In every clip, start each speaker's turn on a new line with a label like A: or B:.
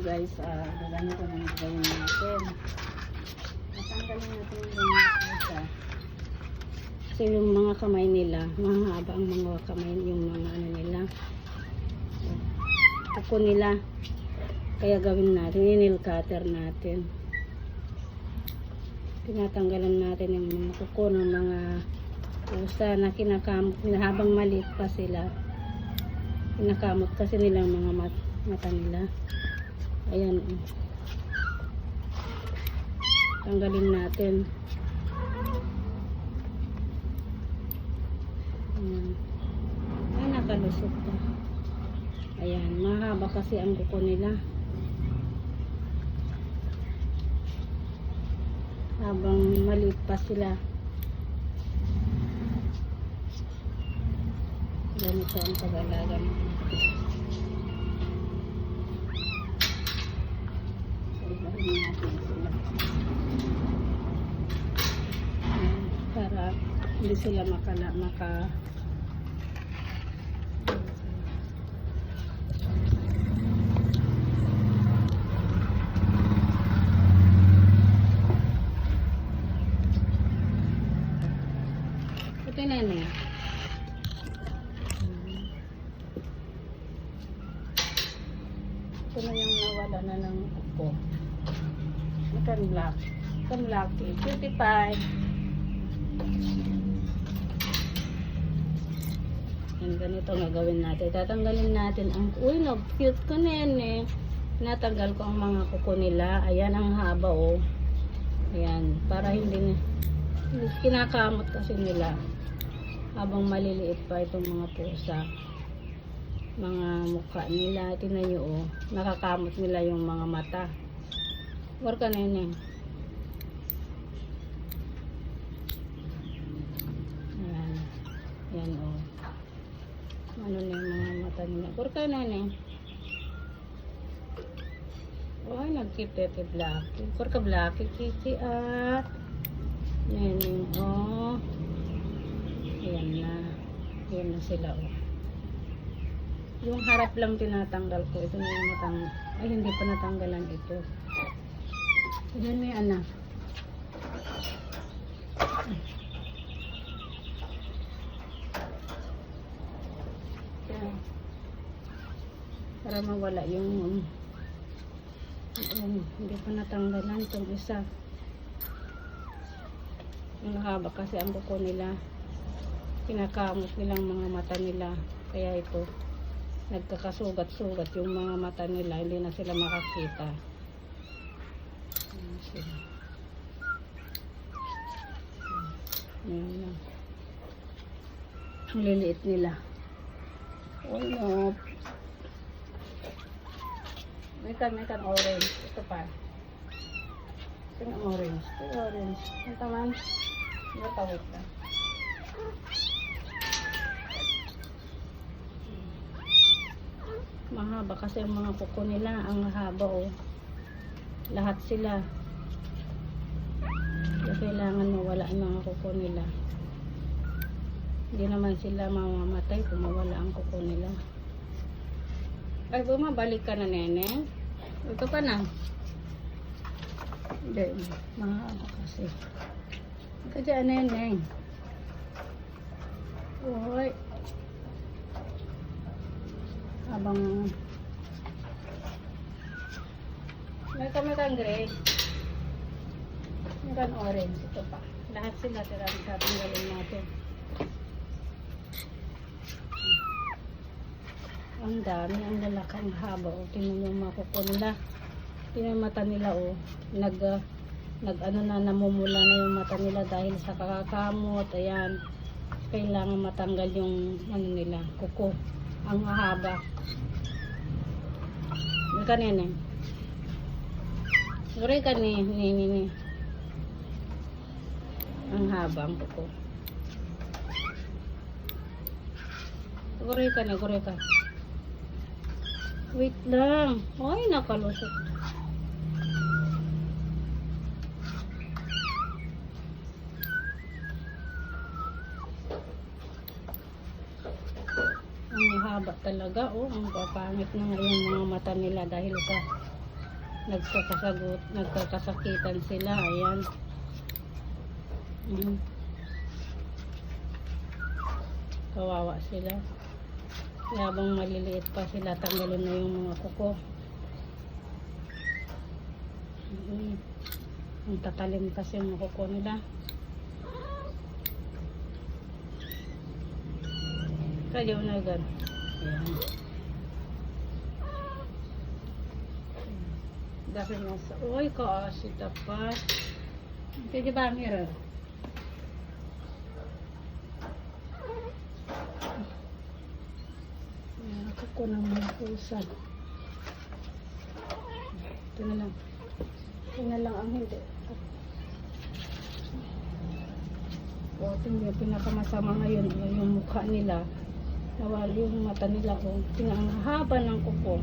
A: guys, ah, ganito na gawin natin. Natanggalin natin yung mga pusa. Kasi yung mga kamay nila, mahaba ang mga kamay, yung mga ano nila. Kuko nila. Kaya gawin natin, inil cutter natin. Tinatanggalan natin yung mga kuko ng mga pusa na kinakamot habang maliit pa sila. Kinakamot kasi nila mga mat mata nila. Ayan. Tanggalin natin. Ayan. Ay, nakalusot pa. Ayan. Mahaba kasi ang kuko nila. Habang maliit pa sila. Ganito ang pag-alaga natin sila. Ayan, Para hindi sila makala, maka Ito na yun eh. Ito na yung nawala na ng upo. Ikan black. Black eh. 55. Yan, ganito nga gawin natin. Tatanggalin natin ang, uy, no, cute ko nene. Natanggal ko ang mga kuko nila. Ayan ang haba, oh. Ayan, para hindi na, hindi kinakamot kasi nila. Habang maliliit pa itong mga pusa. Mga mukha nila, tinan nyo, oh. Nakakamot nila yung mga mata. War ka nene. Ayan. Ayan, oh. Ano na yung mga mata nila. War ka nene. Oh, nagkipete blacky. Kur ka blacky, kiki ah. Neneng, oh. Ayan na. Ayan na sila, oh. Yung harap lang tinatanggal ko. Ito na yung matang... Ay, hindi pa natanggalan ito. Ayan may anak. Ayan. Para mawala yung Ayan, hindi pa natanggalan itong isa. Yung haba kasi ang buko nila. Kinakamot nilang mga mata nila. Kaya ito, nagkakasugat-sugat yung mga mata nila. Hindi na sila makakita. Na. Ang liliit nila. Oh no, may kan, may kan orange. Ito pa. Ito yung orange. Ito yung orange. Ito. Ito tawid na. Mahaba kasi ang mga kuko nila. Ang haba oh. Lahat sila. Kaya kailangan mawala ang mga kuko nila. Hindi naman sila mamamatay kung mawala ang kuko nila. Ay, bumabalik ka na, nene. Ito pa na. Hindi, mahaba kasi. Ika dyan, nene. Uy. Habang... May kami kang gray. Kang orange. Ito pa. Lahat sila tirang tatanggalin natin. Ang dami, ang lalaki, ang haba. O, tingnan yung mga kuko nila. Tingnan mata nila, o. Nag, ah, nag, ano na, namumula na yung mata nila dahil sa kakakamot. Ayan. Kailangan matanggal yung, ano nila, kuko. Ang haba. Kanina. Siguro yung kanina, ni, ni. Ang haba, ang kuko. Kanina, siguro yung kanina. Wait lang. Ay, nakalusot. Ang haba talaga, oh. Ang papangit na ngayon mga mata nila dahil sa nagkakasagot, nagkakasakitan sila. Ayan. Mm. Kawawa sila. Habang maliliit pa sila, tanggalin na yung mga kuko. Mm. Ang tatalim kasi yung mga kuko nila. Kaya na gan. Ayan. Dahil nasa, uy, kaasi dapat. Pwede ba? Ayan, ako ko ng mga pusan. Ito na lang. Ito na lang ang hindi. O, ito yung pinakamasama ngayon, yun yung mukha nila. Nawali yung mata nila o pinangahaba ng kuko.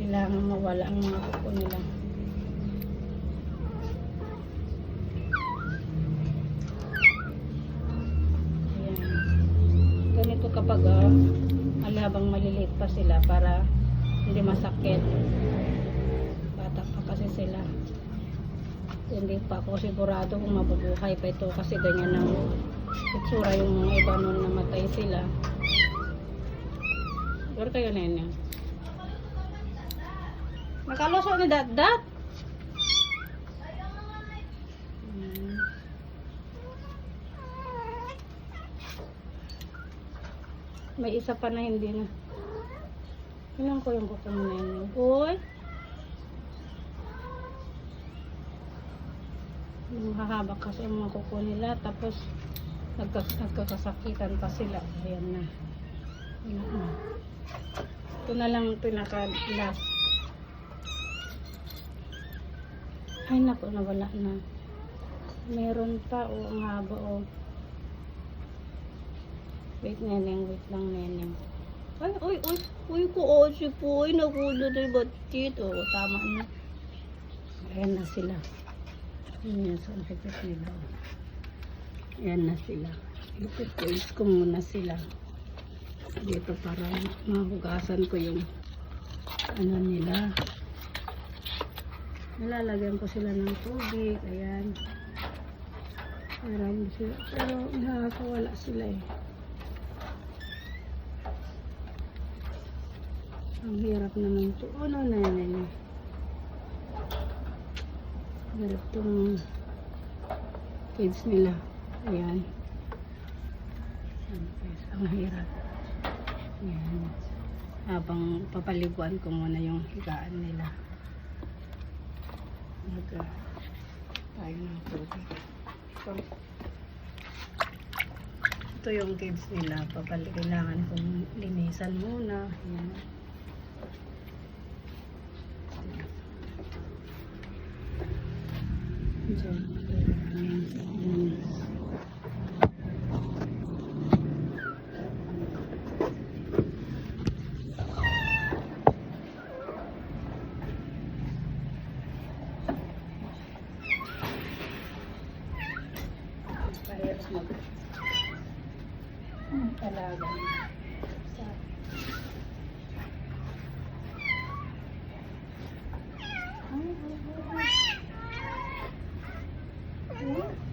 A: Kailangan mawala ang mga kuko nila. Kapag uh, alabang maliliit pa sila para hindi masakit. Bata pa kasi sila. Hindi pa ako sigurado kung mabubuhay pa ito kasi ganyan ang itsura yung mga iba nun namatay sila. Pero kayo na yun. Nakaluso ni dat-dat. May isa pa na hindi na. Ilan ko yung kuko na yun. Boy. Yung hahaba kasi ang mga kuko nila. Tapos nagka, nagkakasakitan pa sila. Ayan na. Ito na lang pinaka last. Ay naku, nawala na. Meron pa o ang haba o. Wait neneng, wait lang neneng. Ay, ay, ay, ay ko osi po. Ay, nakulo na yung batit. O, tama na. Ayan na sila. Ayan sa higit nila. o. Ayan na sila. Ipipils ko muna sila. Dito para mahugasan ko yung ano nila. Nilalagyan ko sila ng tubig. Ayan. Hindi sila. Pero nakakawala sila eh. Ang hirap naman to. Ano na yan. Hirap tong kids nila. Ayan. Ang hirap. Ayan. Habang papaliguan ko muna yung higaan nila. Mag uh, tayo ng tubig. So, ito yung kids nila. Papali, kailangan kong linisan muna. Ayan. Mag... Hmm, talaga. Sa... Ay, ay, ay. Hmm?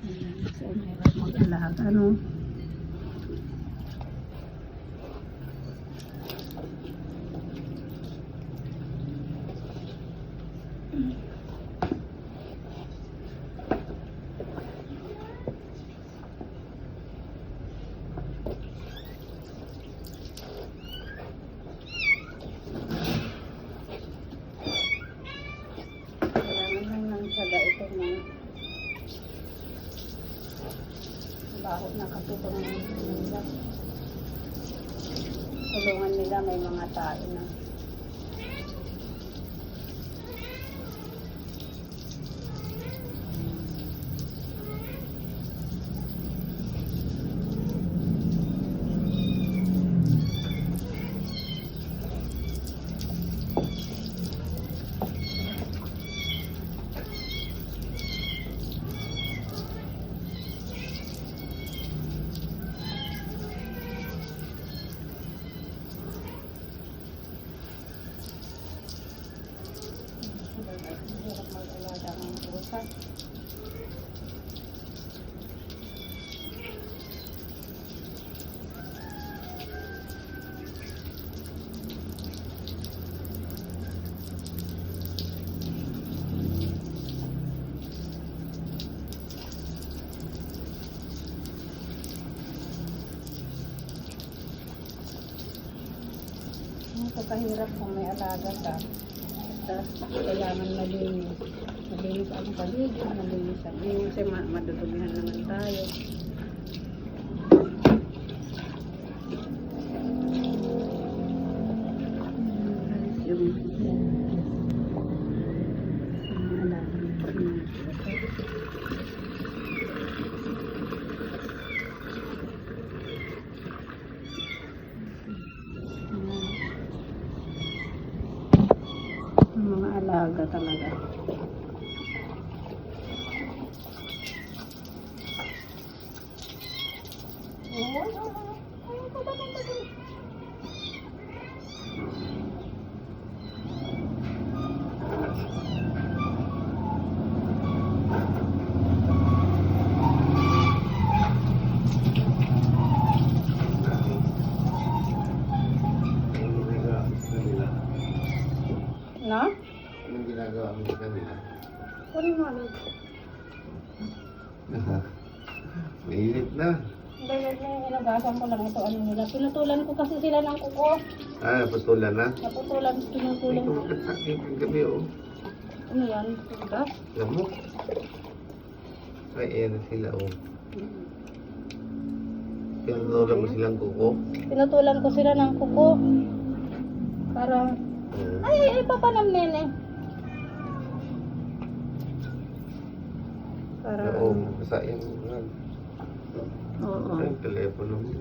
A: Ayan, So, mahirap mag-alaga, no? Kailangan lang ng tiyaga ito ng baho na katutong nila. Tulungan nila may mga tao na. Ganito kahirap kung may alaga ka. Basta kailangan malinis. Malinis ang paligid, malinis ang inyo. Kasi ma madudumihan naman tayo. Yung mga alaga natin. Ang mga alaga talaga.
B: Anong ginagawa mo sa kanila?
A: No?
B: Anong ginagawa mo sa kanila?
A: Kunin mo ulit.
B: Mainit na.
A: Wag na yung inagasan ko lang ito. Ano nila? Pinutulan ko kasi sila ng kuko.
B: Ah, patulan na.
A: Naputulan, pinutulan ko.
B: Ikaw sa akin kagabi oh.
A: Ano yan? Tugas?
B: Lamok. Ay, ayan na sila oh. Pinutulan mo silang kuko.
A: Pinutulan ko sila ng kuko. Para,
B: Hmm.
A: ay, ay, ay, papanam nene. Para,
B: Oo, basa yung
A: oo.
B: ang telepono mo.